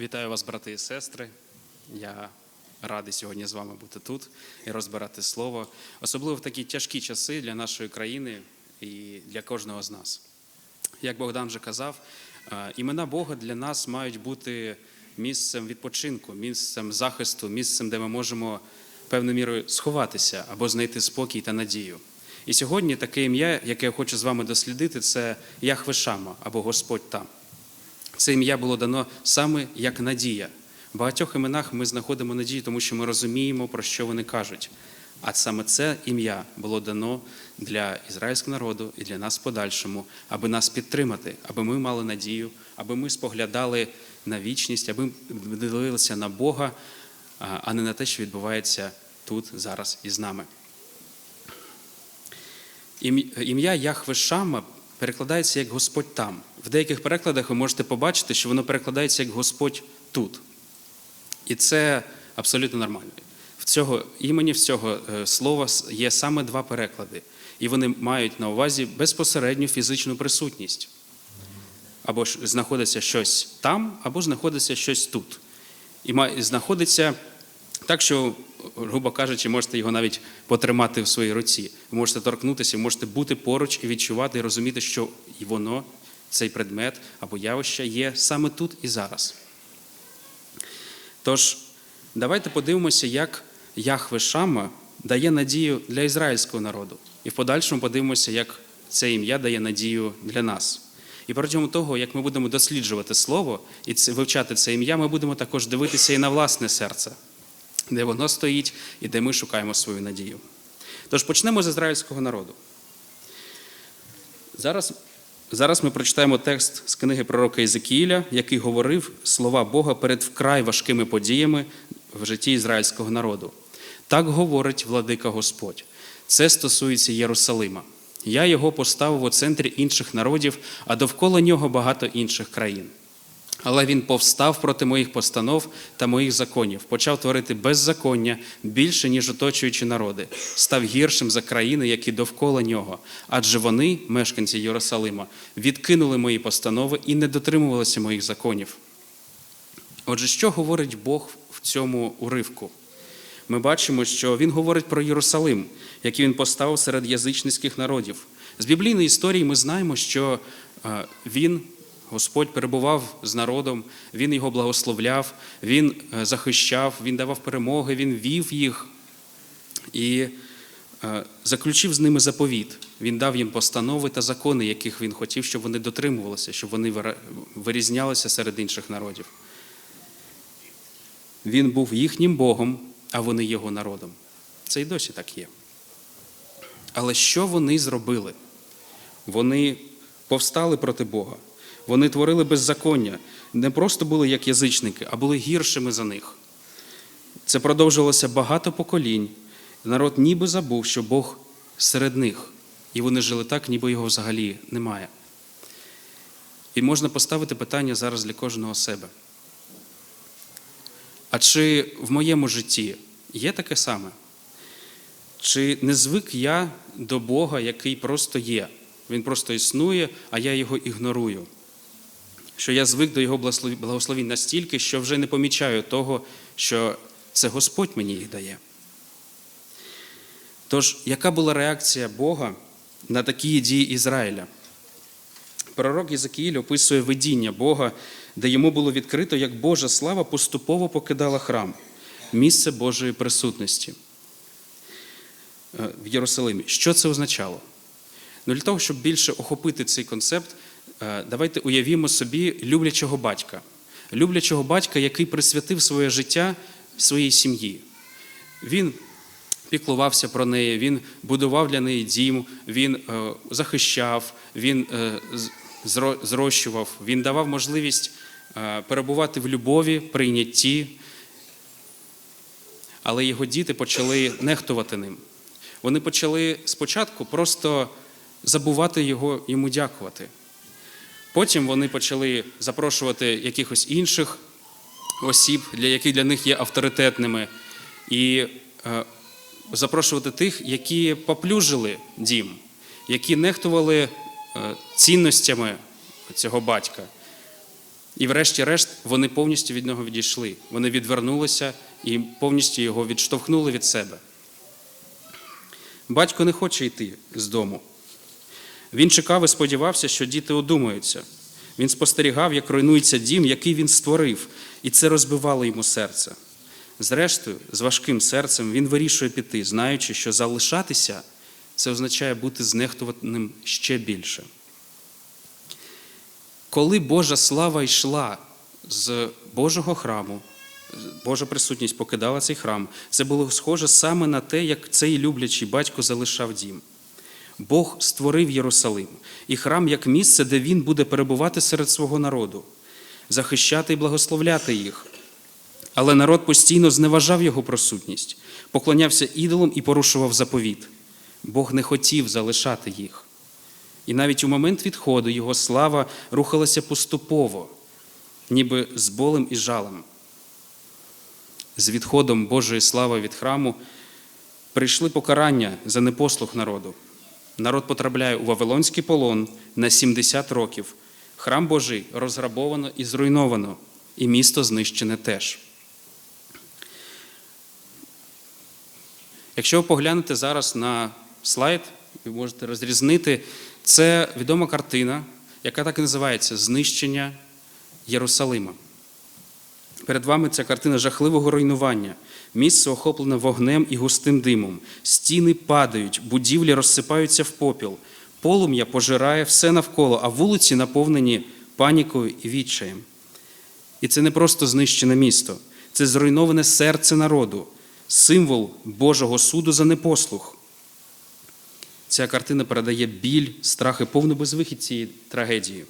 Вітаю вас, брати і сестри. Я радий сьогодні з вами бути тут і розбирати слово, особливо в такі тяжкі часи для нашої країни і для кожного з нас. Як Богдан вже казав, е, імена Бога для нас мають бути місцем відпочинку, місцем захисту, місцем, де ми можемо певною мірою сховатися або знайти спокій та надію. І сьогодні таке ім'я, яке я хочу з вами дослідити, це Яхве Шама або Господь там. Це ім'я було дано саме як надія. В багатьох іменах ми знаходимо надію, тому що ми розуміємо, про що вони кажуть. А саме це ім'я було дано для ізраїльського народу і для нас в подальшому, аби нас підтримати, аби ми мали надію, аби ми споглядали на вічність, аби ми дивилися на Бога, а не на те, що відбувається тут, зараз із нами. Ім'я Яхве Шама перекладається як Господь там. В деяких перекладах ви можете побачити, що воно перекладається як Господь тут. І це абсолютно нормально. В цього імені, в цього е, слова є саме два переклади, і вони мають на увазі безпосередню фізичну присутність. Або ж знаходиться щось там, або знаходиться щось тут. І знаходиться так, що, грубо кажучи, можете його навіть потримати в своїй руці. Ви можете торкнутися, можете бути поруч і відчувати, і розуміти, що воно, цей предмет або явище є саме тут і зараз. Тож, давайте подивимося, як Яхве Шама дає надію для ізраїльського народу. І в подальшому подивимося, як це ім'я дає надію для нас. І протягом того, як ми будемо досліджувати слово і вивчати це ім'я, ми будемо також дивитися і на власне серце, де воно стоїть і де ми шукаємо свою надію. Тож почнемо з ізраїльського народу. Зараз, зараз ми прочитаємо текст з книги пророка Єзекіїля, який говорив слова Бога перед вкрай важкими подіями в житті ізраїльського народу. Так говорить владика Господь. Це стосується Єрусалима. Я його поставив у центрі інших народів, а довкола нього багато інших країн. Але він повстав проти моїх постанов та моїх законів, почав творити беззаконня більше, ніж оточуючі народи, став гіршим за країни, які довкола нього. Адже вони, мешканці Єрусалима, відкинули мої постанови і не дотримувалися моїх законів. Отже, що говорить Бог в цьому уривку? Ми бачимо, що він говорить про Єрусалим, який він поставив серед язичницьких народів. З біблійної історії ми знаємо, що е, він, Господь, перебував з народом, він його благословляв, він е, захищав, він давав перемоги, він вів їх і е, заключив з ними заповіт. Він дав їм постанови та закони, яких він хотів, щоб вони дотримувалися, щоб вони вирізнялися серед інших народів. Він був їхнім Богом, а вони його народом. Це і досі так є. Але що вони зробили? Вони повстали проти Бога. Вони творили беззаконня. Не просто були як язичники, а були гіршими за них. Це продовжувалося багато поколінь. Народ ніби забув, що Бог серед них. І вони жили так, ніби його взагалі немає. І можна поставити питання зараз для кожного себе. А чи в моєму житті є таке саме? Чи не звик я до Бога, який просто є? Він просто існує, а я його ігнорую. Що я звик до Його благослові- благословінь настільки, що вже не помічаю того, що це Господь мені їх дає. Тож, яка була реакція Бога на такі дії Ізраїля? Пророк Єзекіїль описує видіння Бога, де йому було відкрито, як Божа слава поступово покидала храм, місце Божої присутності е, в Єрусалимі. Що це означало? Ну, для того, щоб більше охопити цей концепт, давайте уявімо собі люблячого батька. Люблячого батька, який присвятив своє життя своїй сім'ї. Він піклувався про неї, він будував для неї дім, він е, захищав, він е, зрощував, він давав можливість е, перебувати в любові, прийнятті. Але його діти почали нехтувати ним. Вони почали спочатку просто забувати його, йому дякувати. Потім вони почали запрошувати якихось інших осіб, для які для них є авторитетними, і е, запрошувати тих, які поплюжили дім, які нехтували е, цінностями цього батька. І врешті-решт вони повністю від нього відійшли. Вони відвернулися і повністю його відштовхнули від себе. Батько не хоче йти з дому. Він чекав і сподівався, що діти одумаються. Він спостерігав, як руйнується дім, який він створив, і це розбивало йому серце. Зрештою, з важким серцем він вирішує піти, знаючи, що залишатися це означає бути знехтуваним ще більше. Коли Божа слава йшла з Божого храму, Божа присутність покидала цей храм, це було схоже саме на те, як цей люблячий батько залишав дім. Бог створив Єрусалим і храм як місце, де він буде перебувати серед свого народу, захищати і благословляти їх. Але народ постійно зневажав його присутність, поклонявся ідолам і порушував заповіт. Бог не хотів залишати їх. І навіть у момент відходу його слава рухалася поступово, ніби з болем і жалем. З відходом Божої слави від храму прийшли покарання за непослух народу. Народ потрапляє у Вавилонський полон на 70 років. Храм Божий розграбовано і зруйновано, і місто знищене теж. Якщо ви поглянете зараз на слайд, ви можете розрізнити, це відома картина, яка так і називається Знищення Єрусалима. Перед вами ця картина жахливого руйнування. Місце охоплене вогнем і густим димом. Стіни падають, будівлі розсипаються в попіл. Полум'я пожирає все навколо, а вулиці наповнені панікою і відчаєм. І це не просто знищене місто, це зруйноване серце народу, символ Божого суду за непослух. Ця картина передає біль, страх і повну безвихідь цієї трагедії.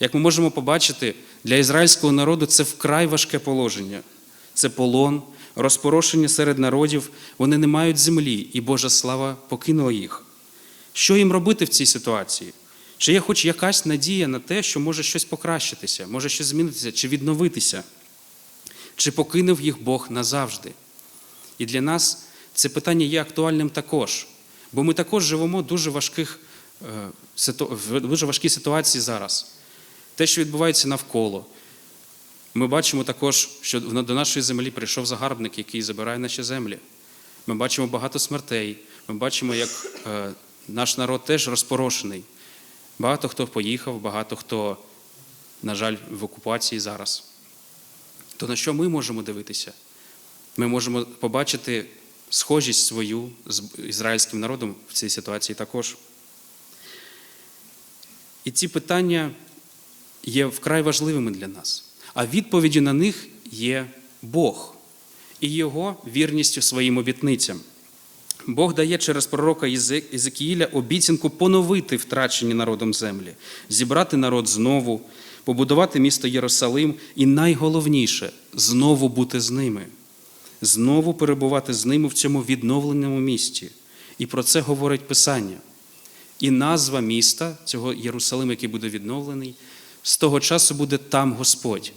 Як ми можемо побачити, для ізраїльського народу це вкрай важке положення. Це полон, розпорошення серед народів, вони не мають землі, і Божа слава покинула їх. Що їм робити в цій ситуації? Чи є хоч якась надія на те, що може щось покращитися, може щось змінитися чи відновитися? Чи покинув їх Бог назавжди? І для нас це питання є актуальним також, бо ми також живемо дуже важких, е, в дуже важкій ситуації зараз. Те, що відбувається навколо. Ми бачимо також, що до нашої землі прийшов загарбник, який забирає наші землі. Ми бачимо багато смертей. Ми бачимо, як е, наш народ теж розпорошений. Багато хто поїхав, багато хто, на жаль, в окупації зараз. То на що ми можемо дивитися? Ми можемо побачити схожість свою з ізраїльським народом в цій ситуації також. І ці питання є вкрай важливими для нас. А відповіді на них є Бог і Його вірністю своїм обітницям. Бог дає через пророка Єзекіїля обіцянку поновити втрачені народом землі, зібрати народ знову, побудувати місто Єрусалим і найголовніше знову бути з ними, знову перебувати з ними в цьому відновленому місті. І про це говорить Писання. І назва міста, цього Єрусалима, який буде відновлений, з того часу буде там Господь.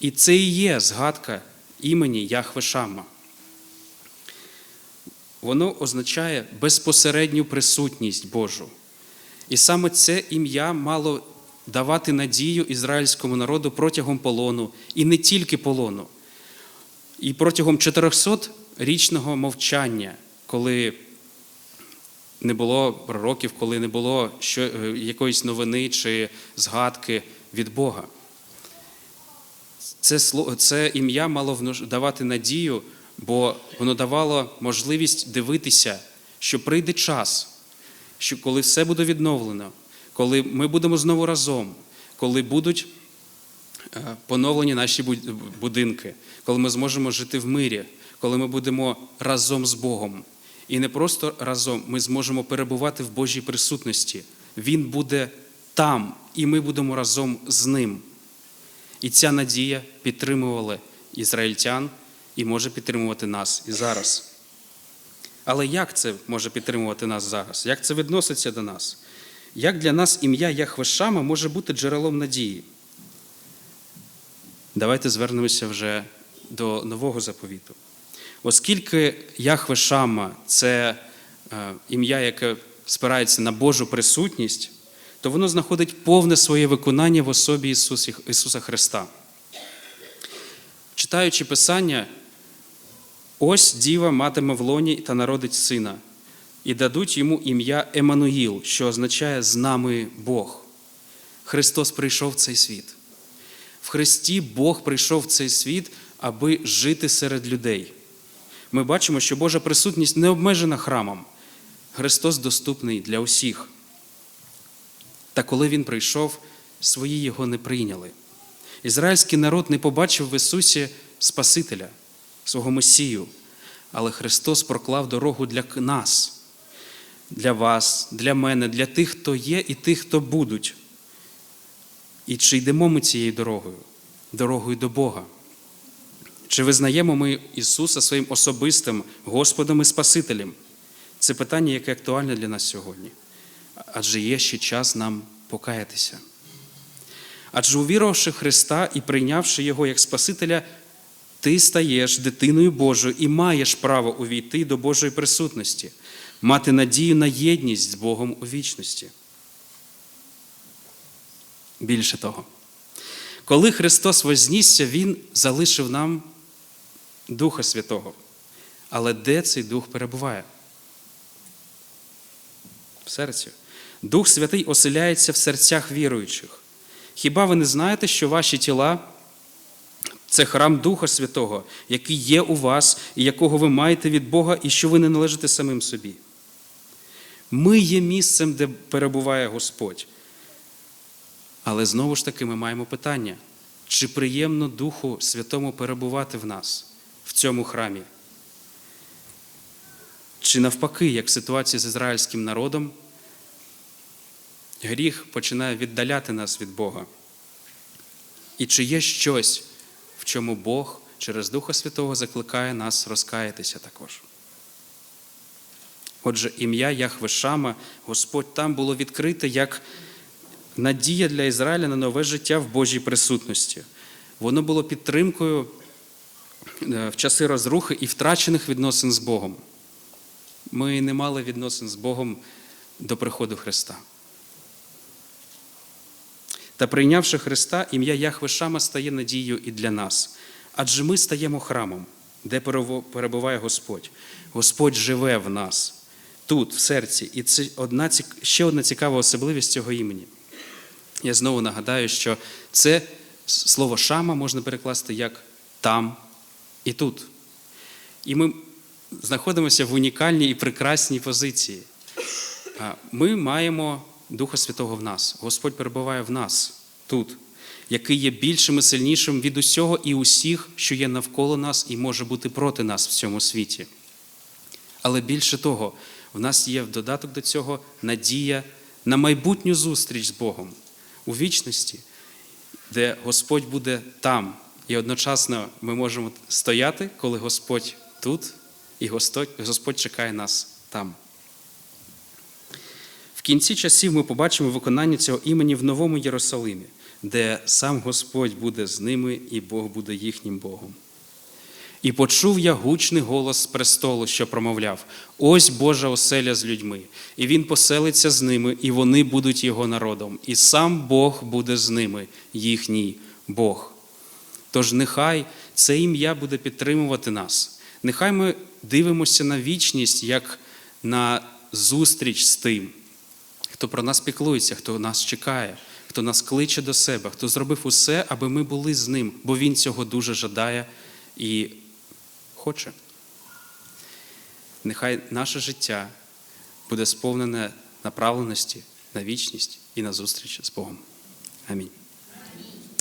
І це і є згадка імені Яхве Шама. Воно означає безпосередню присутність Божу. І саме це ім'я мало давати надію ізраїльському народу протягом полону, і не тільки полону. І протягом 400-річного мовчання, коли не було пророків, коли не було що, е, якоїсь новини чи згадки від Бога. Це, це ім'я мало давати надію, бо воно давало можливість дивитися, що прийде час, що коли все буде відновлено, коли ми будемо знову разом, коли будуть е, поновлені наші будинки, коли ми зможемо жити в мирі, коли ми будемо разом з Богом. І не просто разом, ми зможемо перебувати в Божій присутності. Він буде там, і ми будемо разом з ним. І ця надія підтримувала ізраїльтян і може підтримувати нас і зараз. Але як це може підтримувати нас зараз? Як це відноситься до нас? Як для нас ім'я Яхвешама може бути джерелом надії? Давайте звернемося вже до нового заповіту. Оскільки Яхве Шама це е, ім'я, яке спирається на Божу присутність, то воно знаходить повне своє виконання в особі Ісуса Христа. Читаючи Писання, ось діва матиме в лоні та народить сина, і дадуть йому ім'я Еммануїл, що означає з нами Бог. Христос прийшов в цей світ. В Христі Бог прийшов в цей світ, аби жити серед людей. Ми бачимо, що Божа присутність не обмежена храмом. Христос доступний для усіх. Та коли Він прийшов, свої його не прийняли. Ізраїльський народ не побачив в Ісусі Спасителя, свого Месію, але Христос проклав дорогу для нас, для вас, для мене, для тих, хто є, і тих, хто будуть. І чи йдемо ми цією дорогою, дорогою до Бога? Чи визнаємо ми Ісуса своїм особистим Господом і Спасителем? Це питання, яке актуальне для нас сьогодні. Адже є ще час нам покаятися. Адже увірувавши Христа і прийнявши Його як Спасителя, ти стаєш дитиною Божою і маєш право увійти до Божої присутності, мати надію на єдність з Богом у вічності. Більше того, коли Христос вознісся, Він залишив нам Духа Святого. Але де цей Дух перебуває? В серці. Дух Святий оселяється в серцях віруючих. Хіба ви не знаєте, що ваші тіла це храм Духа Святого, який є у вас і якого ви маєте від Бога, і що ви не належите самим собі? Ми є місцем, де перебуває Господь. Але знову ж таки ми маємо питання: чи приємно Духу Святому перебувати в нас, в цьому храмі? Чи навпаки, як ситуація з ізраїльським народом, гріх починає віддаляти нас від Бога? І чи є щось, в чому Бог через Духа Святого закликає нас розкаятися також? Отже, ім'я Яхве Шама, Господь там було відкрите як надія для Ізраїля на нове життя в Божій присутності. Воно було підтримкою в часи розрухи і втрачених відносин з Богом. Ми не мали відносин з Богом до приходу Христа. Та прийнявши Христа, ім'я Яхве Шама стає надією і для нас. Адже ми стаємо храмом, де перебуває Господь. Господь живе в нас, тут, в серці. І це одна, ще одна цікава особливість цього імені. Я знову нагадаю, що це слово шама можна перекласти як там і тут. І ми знаходимося в унікальній і прекрасній позиції. Ми маємо Духа Святого в нас. Господь перебуває в нас тут, який є більшим і сильнішим від усього і усіх, що є навколо нас і може бути проти нас в цьому світі. Але більше того, в нас є в додаток до цього надія на майбутню зустріч з Богом у вічності, де Господь буде там. І одночасно ми можемо стояти, коли Господь тут, і Господь, чекає нас там. В кінці часів ми побачимо виконання цього імені в Новому Єрусалимі, де сам Господь буде з ними, і Бог буде їхнім Богом. І почув я гучний голос з престолу, що промовляв: Ось Божа оселя з людьми, і Він поселиться з ними, і вони будуть його народом, і сам Бог буде з ними, їхній Бог. Тож нехай це ім'я буде підтримувати нас. Нехай ми дивимося на вічність як на зустріч з тим, хто про нас піклується, хто нас чекає, хто нас кличе до себе, хто зробив усе, аби ми були з ним, бо Він цього дуже жадає і хоче. Нехай наше життя буде сповнене направленості на вічність і на зустріч з Богом. Амінь.